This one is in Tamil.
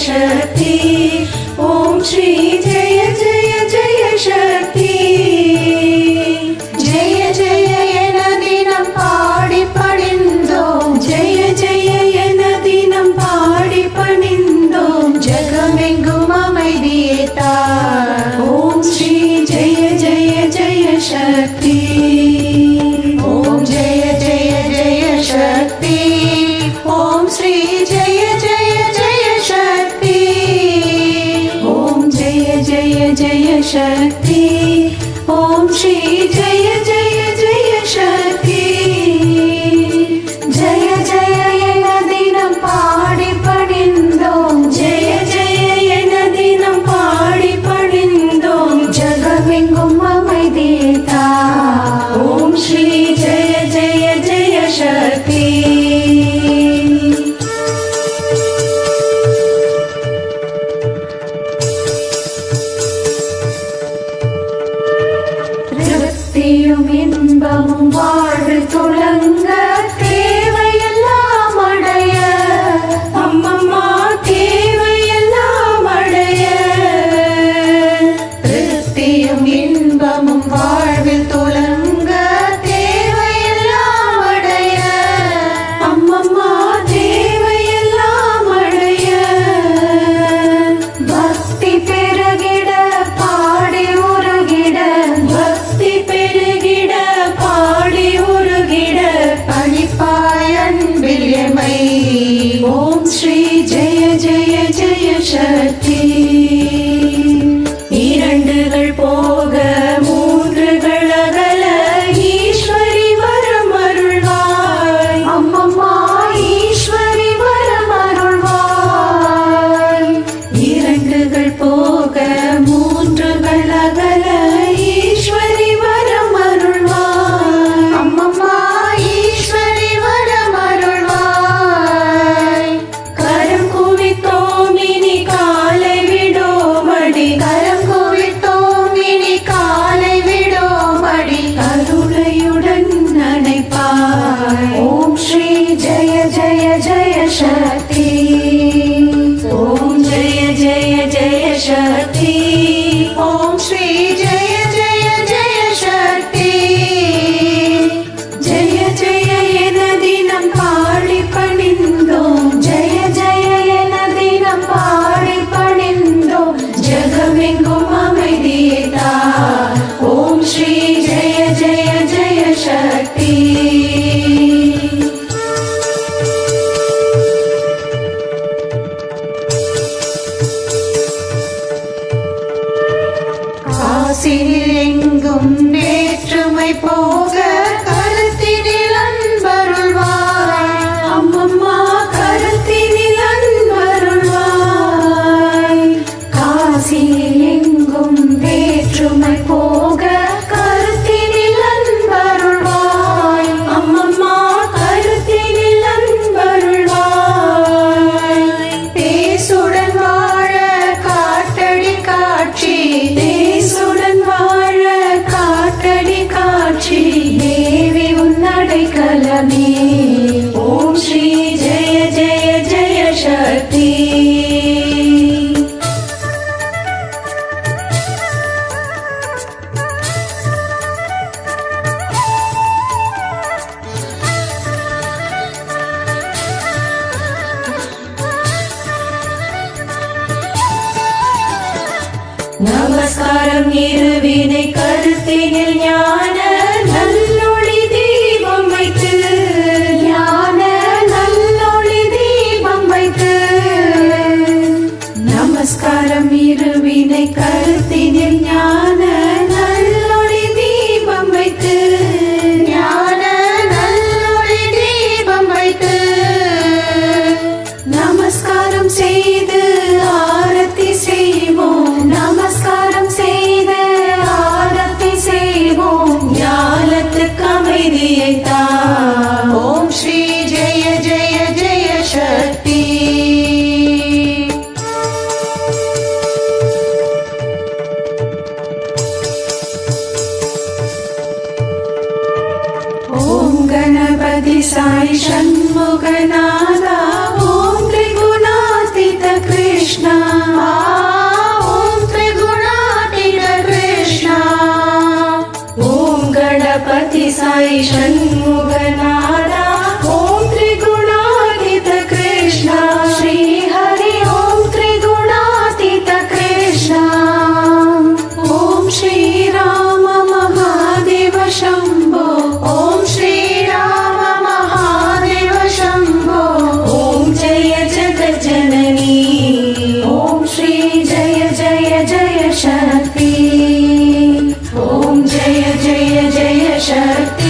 शक्ति ॐ श्री जय जय जय शक्ति she People. இருவினை கருத்தினில் ஞான षण्मुगना ശക്തി